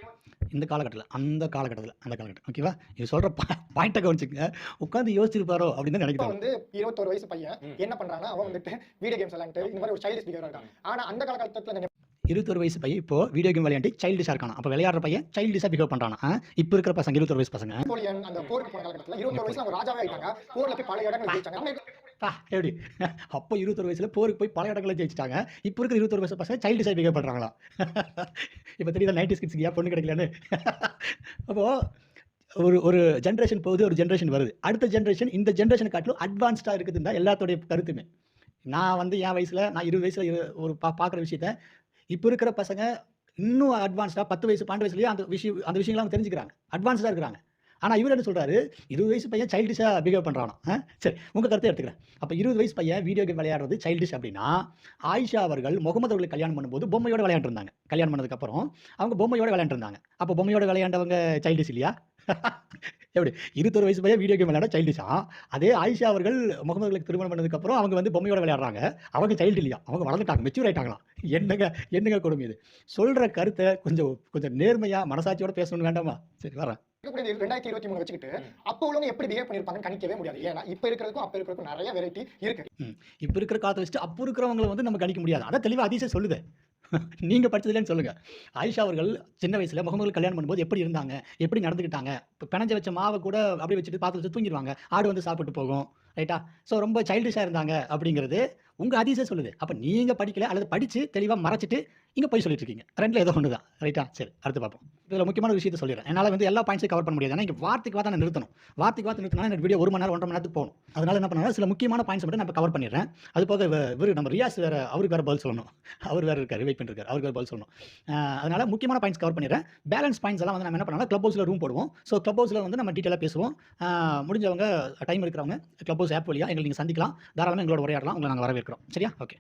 இந்த காலகட்டத்தில் அந்த காலகட்டத்தில் அந்த காலகட்டம். ஓகேவா இது சொல்கிற பாயிண்ட்டை கவனிச்சுங்க உட்காந்து யோசிச்சிருப்பாரோ அப்படின்னு நினைக்கிறேன். வந்து இருபத்தோரு வயசு பையன் என்ன பண்றான்னா அவன் வந்துட்டு வீடியோ கேம்ஸ் விளையாண்டு இந்த மாதிரி ஒரு சைல்டிஷ் பிஹேவியர் இருக்கான். ஆனா அந்த காலகட்டத்துல இருபத்தொரு வயசு பையன் இப்போ வீடியோ கேம் விளையாண்டு சைல்டிஷாக இருக்கானா அப்போ விளையாடுற பையன் சைல்டிஷாக பிஹேவ் பண்ணுறானா இப்போ இருக்கிற பசங்க இருபத்தொரு வயசு பசங்க. நெப்போலியன் அந்த போருக்கு போன காலகட்டத்துல இருபத்தோரு வயசுல அவங்க ராஜாவே ஆயிட்டாங்க போர்ல போய் பல இடங்கள் ஜெயிச்சாங்க. பா எப்படி? அப்போ இருபத்தொரு வயசுல போருக்கு போய் பல இடங்களில் ஜெயிச்சிட்டாங்க. இப்போ இருக்கிற இருபத்தொரு வயசு பசங்க சைல்டு சைட் பிஹேவ் பண்ணுறாங்களா இப்போ தெரியுதா நைன்டி ஸ்கிட்ஸ்க்கு ஏன் பொண்ணு கிடைக்கலன்னு? அப்போது ஒரு ஒரு ஜென்ரேஷன் போகுது ஒரு ஜென்ரேஷன் வருது. அடுத்த ஜென்ரேஷன் இந்த ஜென்ரேஷன் காட்டிலும் அட்வான்ஸ்டாக இருக்குதுன்னு தான் எல்லாத்தோடைய கருத்துமே. நான் வந்து என் வயசில் நான் இருபது வயசில் ஒரு பா பார்க்குற விஷயத்த இப்போ இருக்கிற பசங்க இன்னும் அட்வான்ஸ்டாக பத்து வயசு பன்னெண்டு வயசுலேயே அந்த விஷயம் அந்த விஷயங்கள்லாம் தெரிஞ்சுக்கிறாங்க. அட்வான்ஸ்டாக இருக்கிறாங்க. ஆனால் இவர் என்ன சொல்கிறாரு இருபது வயசு பையன் சைல்டிஷாக பிஹேவ் பண்ணுறானோ சரி உங்கள் கருத்தை எடுத்துக்கிறேன். அப்போ இருபது வயசு பையன் வீடியோ கேம் விளையாடுறது சைல்டிஷ் அப்படின்னா ஆயிஷா அவர்கள் முகமது அவர்களை கல்யாணம் பண்ணும்போது பொம்மையோட விளையாண்டுருந்தாங்க. கல்யாணம் பண்ணதுக்கப்புறம் அவங்க பொம்மையோட விளையாண்டுருந்தாங்க. அப்போ பொம்மையோட விளையாண்டவங்க சைல்டிஷ் இல்லையா? எப்படி? இருபத்தொரு வயசு பையன் வீடியோ கேம் விளையாட சைல்டிஷா அதே ஆயிஷா அவர்கள் முகமது அவர்களுக்கு திருமணம் பண்ணதுக்கப்புறம் அவங்க வந்து பொம்மையோட விளையாடுறாங்க. அவங்க சைல்டு இல்லையா? அவங்க வளர்ந்துட்டாங்க மெச்சூர் ஆயிட்டாங்களாம். என்னங்க என்னங்க கொடுமை இது? சொல்கிற கருத்தை கொஞ்சம் கொஞ்சம் நேர்மையாக மனசாட்சியோட பேசணும்னு வேண்டாமா? சரி வரேன் ரெண்டாயிரத்தி இருபத்தி மூணு வச்சுக்கிட்டு அப்போ உள்ளவங்க எப்படி பிஹேவ் பண்ணிருப்பாங்கன்னு கணிக்கவே முடியாது. ஏன்னா இப்ப இருக்கிறதுக்கும் அப்ப இருக்கிறதுக்கும் நிறைய வெரைட்டி இருக்கு. இப்போ இருக்கிற காலத்தை வச்சுட்டு அப்போ இருக்கிறவங்களை வந்து நம்ம கணிக்க முடியாது. அதான் தெளிவாக அதிசயம் சொல்லுது. நீங்கள் படிச்சதுலன்னு சொல்லுங்கள் ஆயிஷா அவர்கள் சின்ன வயசில் முகமது கல்யாணம் பண்ணும்போது எப்படி இருந்தாங்க? எப்படி நடந்துக்கிட்டாங்க இப்போ பிணைஞ்ச வச்ச மாவை கூட அப்படியே வச்சுட்டு பார்த்து வச்சு தூங்கிடுவாங்க. ஆடு வந்து சாப்பிட்டு போகும். ரைட்டா ஸோ ரொம்ப சைல்டிஷாக இருந்தாங்க அப்படிங்கிறது உங்கள் அதிசயம் சொல்லுது. அப்போ நீங்கள் படிக்கல அல்லது படித்து தெளிவாக மறைச்சிட்டு இங்கே போய் சொல்லிட்டு இருக்கீங்க. ரெண்டில் ஏதோ ஒன்று தான் ரைட்டா சரி அடுத்து பார்ப்போம். இதில் முக்கியமான விஷயத்தை சொல்லிடுறேன். என்னால் வந்து எல்லா பாயிண்ட்ஸையும் கவர் பண்ண முடியாது. ஏன்னா இங்கே வார்த்தைக்கு வார்த்தை நான் நிறுத்தணும். வார்த்தைக்கு வார்த்தை நிறுத்தினா எனக்கு வீடியோ ஒரு மணி நேரம் ஒன்றரை மணி நேரத்துக்கு போகணும். அதனால என்ன பண்ணாலும் சில முக்கியமான பாயிண்ட்ஸ் மட்டும் நான் கவர் பண்ணிடுறேன். அது போக இவ- நம்ம ரியாஸ் வேறு அவருக்கு வேறு பதில் சொல்லணும். அவர் வேறு இருக்கார் வெயிட் பண்ணிருக்காரு. அவருக்கு வேறு பதில் சொல்லணும். அதனால் அதனால முக்கியமான பாயிண்ட்ஸ் கவர் பண்ணிடுறேன். பேலன்ஸ் பாயிண்ட்ஸ் எல்லாம் வந்து நம்ம என்ன பண்ணலாம் க்ளப் ஹவுஸில் ரூம் போடுவோம். ஸோ க்ளப் ஹவுஸில் வந்து நம்ம டீட்டெயிலாக பேசுவோம். முடிஞ்சவங்க டைம் இருக்கிறவங்க க்ளப் ஹவுஸ் ஆப் வழியாக எங்களை நீங்கள் சந்திக்கலாம். தாராளமாக எங்களோட உரையாடலாம். உங்களை நாங்கள் வரவேற்கிறோம். சரியா? ஓகே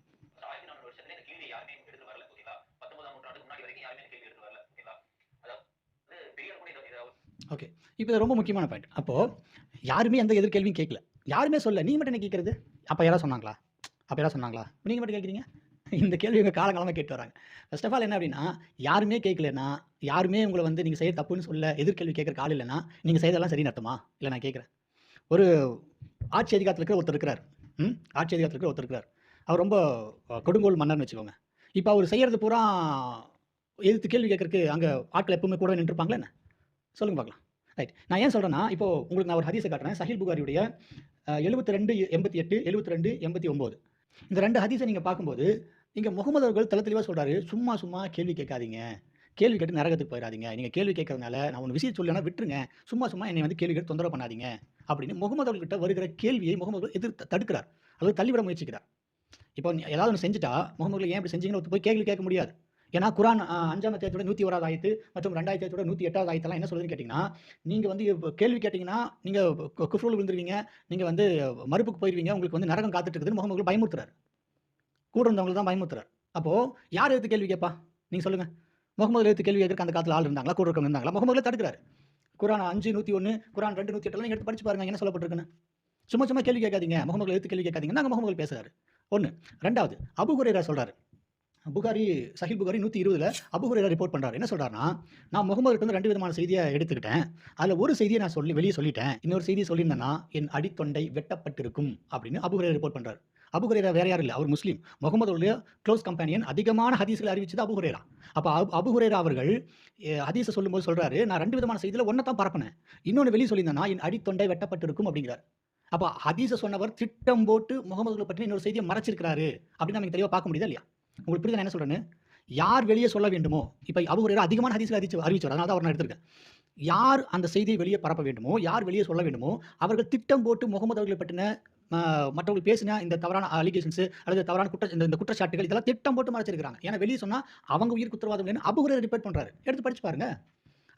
ஓகே இப்போ இது ரொம்ப முக்கியமான பாயிண்ட் அப்போது யாருமே எந்த எதிர்கேள்வியும் கேட்கல. யாருமே சொல்ல நீ மட்டும் என்ன கேட்குறது? அப்போ யாராவது சொன்னாங்களா? அப்போ யாராவது சொன்னாங்களா? நீங்கள் மட்டும் கேட்குறீங்க? இந்த கேள்வி இவங்க காலங்காலமாக கேட்டு வராங்க. ஃபர்ஸ்ட் ஆஃப் ஆல் என்ன அப்படின்னா யாருமே கேட்கலன்னா யாருமே உங்களை வந்து நீங்கள் செய்ய தப்புன்னு சொல்ல எதிர்கேள்வி கேட்குற கால் இல்லைன்னா நீங்கள் செய்ததெல்லாம் சரி நடத்துமா? இல்லை நான் கேட்குறேன். ஒரு ஆட்சி அதிகாரத்தில் இருக்கிற ஒருத்தர் இருக்கிறார். ம்? ஆட்சி அதிகாரத்தில் இருக்கிற ஒருத்தர் இருக்கிறார். அவர் ரொம்ப கொடுங்கோல் மன்னர்னு வச்சுக்கோங்க. இப்போ அவர் செய்கிறது பூரா எதிர்த்து கேள்வி கேட்கறக்கு அங்கே ஆட்கள் எப்பவுமே கூட நின்றுப்பாங்களே என்ன? சொல்லுங்க பார்க்கலாம் ரைட் நான் ஏன் சொல்கிறேன்னா இப்போ உங்களுக்கு நான் ஒரு ஹதீஸை காட்டுறேன். சஹில் புகாரியுடைய எழுபத்தி ரெண்டு எண்பத்தி எட்டு எழுபத்தி ரெண்டு எண்பத்தி ஒம்பது. இந்த ரெண்டு ஹதீஸை நீங்கள் பார்க்கும்போது இங்கே முகமது அவர்கள் தெளி தெளிவாக சொல்கிறாரு சும்மா சும்மா கேள்வி கேட்காதீங்க. கேள்வி கேட்டு நரகத்துக்கு போயிடாதீங்க நீங்கள் கேள்வி கேட்கறதுனால நான் ஒன்று விஷயம் சொல்லலைன்னா விட்டுருங்க. சும்மா சும்மா என்னை வந்து கேள்வி கேட்டு தொந்தரவு பண்ணாதீங்க. அப்படின்னு முகமது அவர்கிட்ட வருகிற கேள்வியை முகமது எதிர்த்து தடுக்கிறார். அல்லது தள்ளிவிட முயற்சிக்கிறார். இப்போ ஏதாவது ஒன்று செஞ்சுட்டா முகமது ஏன் இப்படி செஞ்சீங்கன்னு ஒருத்தர் போய் கேள்வி கேட்க முடியாது. ஏன்னா குரான் அஞ்சாம் தேதியோட நூற்றி ஓராவது ஆயத்து மற்றும் ரெண்டாயிரத்தி தேதியோட நூற்றி எட்டாவது ஆயத்தெல்லாம் என்ன சொல்லுதுன்னு கேட்டிங்கன்னா நீங்கள் வந்து கேள்வி கேட்டிங்கன்னா நீங்கள் குஃப்ரூல் விழுந்துருவீங்க நீங்கள் வந்து மறுப்புக்கு போயிருவீங்க உங்களுக்கு வந்து நரகம் காத்துட்டு இருக்குதுன்னு முகமது பயமுறுத்துறாரு. கூட இருந்தவங்களுக்கு தான் பயமுறுத்துறாரு. அப்போது யார் எடுத்து கேள்வி கேட்பா? நீங்கள் சொல்லுங்கள் முகமது எடுத்து கேள்வி கேட்கறக்கு அந்த காலத்தில் ஆள் இருந்தாங்களா கூட இருக்கவங்க இருந்தாங்களா? முகமதுல தடுக்கிறாரு. குரான் அஞ்சு நூற்றி ஒன்று குரான் ரெண்டு நூற்றி எட்டெல்லாம் எடுத்து படிச்சு பாருங்க என்ன சொல்லப்பட்டிருக்குன்னு. சும்மா சும்மா கேள்வி கேட்காதீங்க. முகமது எடுத்து கேள்வி கேட்காதீங்க நாங்கள் முகமது பேசுகிறாரு ஒன்று ரெண்டாவது அபு சொல்கிறாரு புகாரி சஹில் புகாரி நூற்றி இருபதுல அபு ரிப்போர்ட் பண்ணுறாரு என்ன சொல்கிறாருன்னா நான் முகமதுகிட்ட வந்து ரெண்டு விதமான செய்தியை எடுத்துக்கிட்டேன். அதில் ஒரு செய்தியை நான் சொல்லி வெளியே சொல்லிட்டேன். இன்னொரு செய்தியை சொல்லியிருந்தேன்னா என் அடித்தொண்டை வெட்டப்பட்டிருக்கும் அப்படின்னு அபுகுரேரா ரிப்போர்ட் பண்ணுறாரு அபு வேற யாரும் இல்லை அவர் முஸ்லீம். முகமதுடைய க்ளோஸ் கம்பெனியன் அதிகமான ஹதீஸ்களை அறிவிச்சது அபு அப்போ அபு அபு அவர்கள் ஹதீஸை சொல்லும்போது சொல்கிறாரு நான் ரெண்டு விதமான செய்தியில் ஒன்றை தான் பரப்பினேன். இன்னொன்று வெளியே சொல்லியிருந்தேன்னா என் அடித்தொண்டை வெட்டப்பட்டிருக்கும் அப்படிங்கிறார். அப்போ ஹதீஸை சொன்னவர் திட்டம் போட்டு முகமதுகளை பற்றி இன்னொரு செய்தியை மறைச்சிருக்கிறாரு அப்படின்னு நமக்கு தெளிவாக பார்க்க முடியுதா இல்லையா? உங்களுக்கு புரியுது நான் என்ன சொல்றேன்னு? யார் வெளியே சொல்ல வேண்டுமோ இப்போ அபு அதிகமான ஹதீஸ்களை அறிவிச்சு அறிவிச்சார். அதனால தான் அவர் நான் எடுத்திருக்கேன். யார் அந்த செய்தியை வெளியே பரப்ப வேண்டுமோ யார் வெளியே சொல்ல வேண்டுமோ அவர்கள் திட்டம் போட்டு முகமது அவர்களை பற்றின மற்றவங்க மற்றவர்கள் பேசின இந்த தவறான அலிகேஷன்ஸ் அல்லது தவறான குற்ற இந்த குற்றச்சாட்டுகள் இதெல்லாம் திட்டம் போட்டு மறைச்சிருக்காங்க ஏன்னா வெளியே சொன்னால் அவங்க உயிர் குற்றவாதம் இல்லைன்னு அபுகுரை ரிப்போர்ட் பண்ணுறாரு எடுத்து படிச்சு பாருங்க.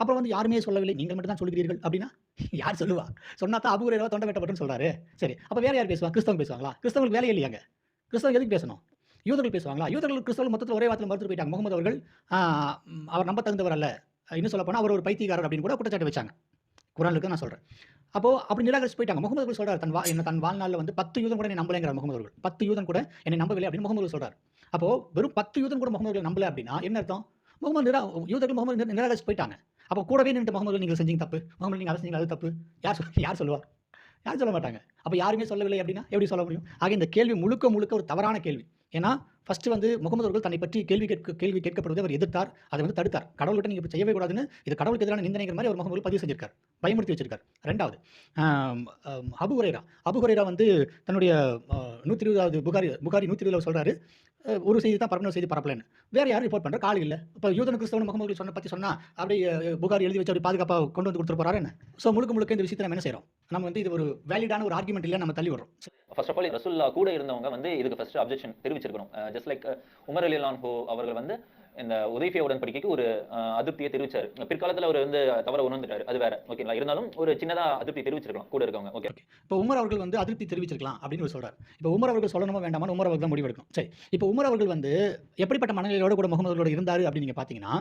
அப்புறம் வந்து யாருமே சொல்லவில்லை. நீங்கள் மட்டும் தான் சொல்கிறீர்கள் அப்படின்னா யார் சொல்லுவா? சொன்னா தான் அபுகுரை தொண்டை வெட்டப்பட்டுன்னு சொல்றாரு. சரி அப்போ வேற யார் பேசுவாங்க கிறிஸ்தவங்க பேசுவாங்களா? கிறிஸ்தவங்களுக்கு வேலையே இல்லையாங்க கிறிஸ்தவங்க எதுக்கு பேசணும்? யூதர்கள் பேசுவாங்களா? யூதர்கள் கிறிஸ்தவர்கள் மொத்தத்தில் ஒரே வாரத்தில் மறுத்து போயிட்டாங்க. முகமது அவர்கள் அவர் நம்ப தகுந்தவர் அல்ல. இன்னும் சொல்ல போனால் அவர் ஒரு பைத்தியக்காரர் அப்படின்னு கூட குற்றச்சாட்டு வச்சாங்க. குரானுக்கு நான் சொல்கிறேன் அப்போ அப்படி நிராகரிச்சு போயிட்டாங்க. முகமது அவர்கள் சொல்றாரு தன் வா என்ன தன் வாழ்நாளில் வந்து பத்து யூதன் கூட என்னை நம்பலைங்கிறார் முகமது அவர்கள். பத்து யூதன் கூட என்னை நம்பவில்லை அப்படின்னு முகமது அவர்கள் சொல்றாரு. அப்போ வெறும் பத்து யூதன் கூட முகமது அவர்கள் அப்படின்னா என்ன அர்த்தம்? முகமது நிரா யூதர்கள் முகமது நிராகரிச்சு போயிட்டாங்க. அப்போ கூடவே நின்று முகமது நீங்கள் செஞ்சீங்க தப்பு. முகமது நீங்கள் அதை செஞ்சீங்க அது தப்பு. யார் சொல் யார் சொல்லுவார் யார் சொல்ல மாட்டாங்க? அப்போ யாருமே சொல்லவில்லை அப்படின்னா எப்படி சொல்ல முடியும்? ஆக இந்த கேள்வி முழுக்க முழுக்க ஒரு தவறான கேள்வி. ஏன்னா ஃபஸ்ட்டு வந்து முகமது அவர்கள் தன்னை பற்றி கேள்வி கேட்க கேள்வி கேட்கப்படுவதை அவர் எதிர்த்தார். அதை வந்து தடுத்தார். கடவுள்கிட்ட நீங்கள் செய்யவே கூடாதுன்னு இது கடவுளுக்கு எதிரான நிந்தனைங்கிற மாதிரி அவர் முகமது பதிவு செஞ்சிருக்கார். பயமுறுத்தி வச்சிருக்கார். ரெண்டாவது அபு ஹுரேரா. அபு ஹுரேரா வந்து தன்னுடைய நூற்றி இருபதாவது புகாரி புகாரி நூற்றி இருபதுல சொல்கிறாரு ஒரு செய்தி தான் பரப்பின செய்தி பரப்பலன்னு. வேறு யாரும் ரிப்போர்ட் பண்ணுற கால் இல்லை. இப்போ யூதன கிறிஸ்தவன் முகமது சொன்ன பற்றி சொன்னால் அப்படியே புகாரி எழுதி வச்சு அப்படி பாதுகாப்பாக கொண்டு வந்து கொடுத்துட்டு என்ன? ஸோ முழுக்க முழுக்க இந்த விஷயத்தை நம்ம என்ன செய்கிறோம் நம்ம வந்து இது ஒரு வேலிடான ஒரு ஆர்குமெண்ட் இல்லை நம்ம தள்ளி விடுறோம். ஃபர்ஸ்ட் ஆஃப் ஆல் ரசுல்லா கூட இருந்தவங்க வந்து இதுக்கு ஃபர்ஸ்ட் அப்ஜெக்ஷன் தெரிவிச்சிருக்கணும். Just like uh, Umar Ali ஹோ அவர்கள் வந்து இந்த உதய்ஃபியா உடன்படிக்கைக்கு ஒரு அதிருப்தியை தெரிவிச்சார். பிற்காலத்துல அவர் வந்து தவற உணர்ந்துட்டாரு. அது வேற. ஓகேங்களா இருந்தாலும் ஒரு சின்னதாக அதிருப்தி தெரிவிச்சிருக்கலாம் கூட இருக்கவங்க. ஓகே இப்போ உமர் அவர்கள் வந்து அதிருப்தி தெரிவிச்சிருக்கலாம் அப்படின்னு ஒரு சொல்றாரு. இப்போ உமர் அவர்கள் சொல்லணுமா வேண்டாமா உமர் அவர்கள் தான் முடிவெடுக்கணும் சரி. இப்போ உமர் அவர்கள் வந்து எப்படிப்பட்ட மனநிலையோட கூட முகமது அவர்களோட இருந்தாரு அப்படின்னு நீங்கள் பாத்தீங்கன்னா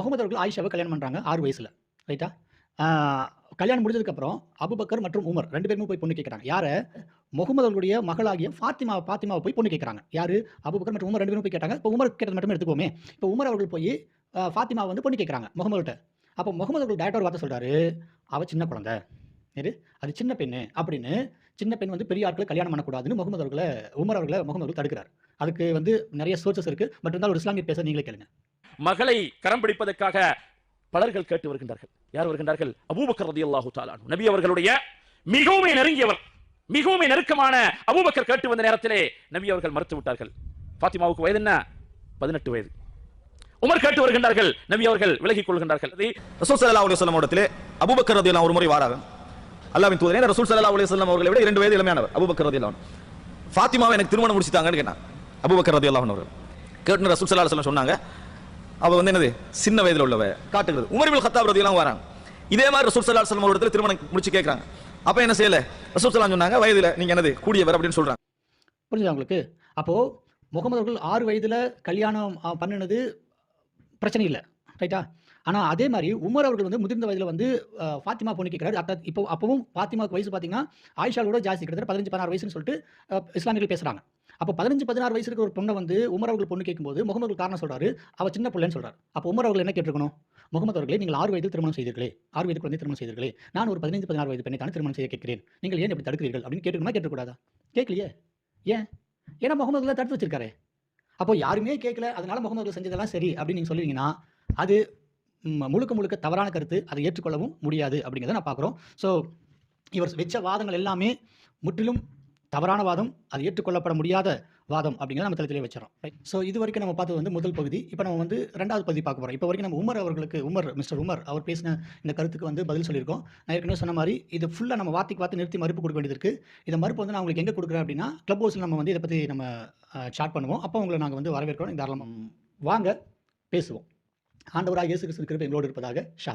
முகமது அவர்கள் ஆயிஷாவை கல்யாணம் பண்ணுறாங்க ஆறு வயசுல. ரைட்டா கல்யாணம் முடிஞ்சதுக்கப்புறம் அபுபக்கர் மற்றும் உமர் ரெண்டு பேருமே போய் பொண்ணு கேட்குறாங்க யாரை? முகமது அவர்களுடைய மகளாகிய ஃபாத்திமா ஃபாத்திமாவை போய் பொண்ணு கேட்குறாங்க யாரு? அபுபக்கர் மற்றும் உமர் ரெண்டு பேரும் போய் கேட்டாங்க. இப்போ உமர் கேட்டது மட்டும் எடுத்துக்கோமே இப்போ உமர் அவர்கள் போய் ஃபாத்திமாவை ஃபாத்திமா வந்து பொண்ணு கேட்குறாங்க முகமதுகிட்ட. அப்போ முகமது அவர்கள் டேரக்டர் வார்த்தை சொல்றாரு. அவள் சின்ன குழந்தை. எது அது சின்ன பெண்ணு அப்படின்னு சின்ன பெண் வந்து பெரிய ஆட்களை கல்யாணம் பண்ணக்கூடாதுன்னு முகமது அவர்களை உமர் அவர்களை முகமது அவர்கள் தடுக்கிறார். அதுக்கு வந்து நிறைய சோர்சஸ் இருக்கு. பட் இருந்தாலும் ஒரு இஸ்லாமிய பேச நீங்களே கேளுங்க. மகளை கரம் பிடிப்பதற்காக பலர்கள் கேட்டு வருகின்றார்கள். யார் வருகின்றார்கள்? அபூபக்கர் ரதி அல்லாஹு தாலானு நபி அவர்களுடைய மிகவும் நெருங்கியவர் மிகவும் நெருக்கமான அபூபக்கர் கேட்டு வந்த நேரத்திலே நபி அவர்கள் மறுத்து விட்டார்கள். பாத்திமாவுக்கு வயது என்ன? பதினெட்டு வயது. உமர் கேட்டு வருகின்றார்கள். நபி அவர்கள் விலகிக் கொள்கின்றார்கள். ரசூல் ஸல்லல்லாஹு அலைஹி வஸல்லம் இடத்திலே அபுபக்கர் ரதி ஒரு முறை வாராக. அல்லாவின் தூதரே ரசூல் சல்லா அலி சொல்லம் அவர்களை விட இரண்டு வயது இளமையானவர்? அபுபக்கர் ரதி ஃபாத்திமாவை எனக்கு திருமணம் முடிச்சுட்டாங்கன்னு கேட்டான். அபுபக்கர் ரதி அல்லாஹன் அவர்கள். கேட்டு ரசூல் சல்லா சொன்னாங்க. அவ வந்து என்னது? சின்ன வயதில் உள்ளவ. காட்டுகிறது. உமர் இப்னு கத்தாப் வராங்க. இதே மாதிரி ரசூல் சல்லா அலைஹி வஸல்லம் திருமணம் முடிச்சு கேட்கறாங்க. அப்ப என்ன செய்யல? ரசூல் ஸல்லல்லாஹு சொன்னாங்க வயதுல நீங்க என்னது? கூடியவர் அப்படின்னு சொல்றாங்க. புரிஞ்சுதா உங்களுக்கு? அப்போ முகமது அவர்கள் ஆறு வயதுல கல்யாணம் பண்ணினது பிரச்சனை இல்லை. ரைட்டா? ஆனால் அதே மாதிரி உமர் அவர்கள் வந்து முதிர்ந்த வயதில் வந்து ஃபாத்திமா பொண்ணு கேட்கிறாரு. அத்த இப்போ அப்பவும் ஃபாத்திமாவுக்கு வயசு பார்த்தீங்கன்னா ஆயிஷாவோட ஜாஸ்தி கிட்டத்தட்ட பதினஞ்சு பதினாறு வயசுன்னு சொல்லிட்டு இஸ்லாமியர்கள் பேசுகிறாங்க அப்போ பதினஞ்சு பதினாறு வயசு இருக்கிற ஒரு பொண்ணை வந்து உமர் அவர்கள் பொண்ணு கேட்கும்போது முகமது அவர்கள் காரணம் சொல்றாரு அவர் சின்ன பிள்ளைன்னு சொல்றாரு. அப்போ உமர் அவர்கள் என்ன கேட்டிருக்கணும்? முகமது அவர்களே நீங்கள் ஆறு வயதில் திருமணம் செய்தீர்களே ஆறு வயது குழந்தை திருமணம் செய்தீர்களே நான் ஒரு பதினைந்து பதினாறு வயது பெண்ணை தானே திருமணம் செய்ய கேட்கிறேன். நீங்கள் ஏன் இப்படி தடுக்கிறீர்கள்? அப்படின்னு கேட்டுக்கணுமா கேட்கக்கூடாதா கேட்கலையே. ஏன்? ஏன்னா முகமது அவர்களை தடுத்து வச்சிருக்காரு. அப்போ யாருமே கேட்கல அதனால முகமது அவர்கள் செஞ்சதெல்லாம் சரி அப்படின்னு நீங்கள் சொல்லுவீங்கன்னா அது முழுக்க முழுக்க தவறான கருத்து. அதை ஏற்றுக்கொள்ளவும் முடியாது அப்படிங்கிறத நான் பார்க்குறோம். ஸோ இவர் வச்ச வாதங்கள் எல்லாமே முற்றிலும் தவறான வாதம் அது ஏற்றுக்கொள்ளப்பட முடியாத வாதம் அப்படிங்கிறத நம்ம தளத்திலே வச்சிடறோம். ஸோ இது வரைக்கும் நம்ம பார்த்தது வந்து முதல் பகுதி. இப்போ நம்ம வந்து ரெண்டாவது பகுதி பார்க்க போகிறோம் இப்போ வரைக்கும் நம்ம உமர் அவர்களுக்கு உமர் மிஸ்டர் உமர் அவர் பேசின இந்த கருத்துக்கு வந்து பதில் சொல்லியிருக்கோம். நான் ஏற்கனவே சொன்ன மாதிரி இது ஃபுல்லாக நம்ம வார்த்தைக்கு வார்த்தை நிறுத்தி மறுப்பு கொடுக்க வேண்டியது இருக்குது இந்த மறுப்பு வந்து நான் உங்களுக்கு எங்கே கொடுக்குறேன் அப்படின்னா க்ளப் ஹவுஸில் நம்ம வந்து இதை பற்றி நம்ம சாட் பண்ணுவோம். அப்போ உங்களை நாங்கள் வந்து வரவேற்கிறோம். தாராளமாக வாங்க பேசுவோம். ஆண்டவராக இயேசு கிறிஸ்து கிருபை எங்களோடு இருப்பதாக. ஷாலோ.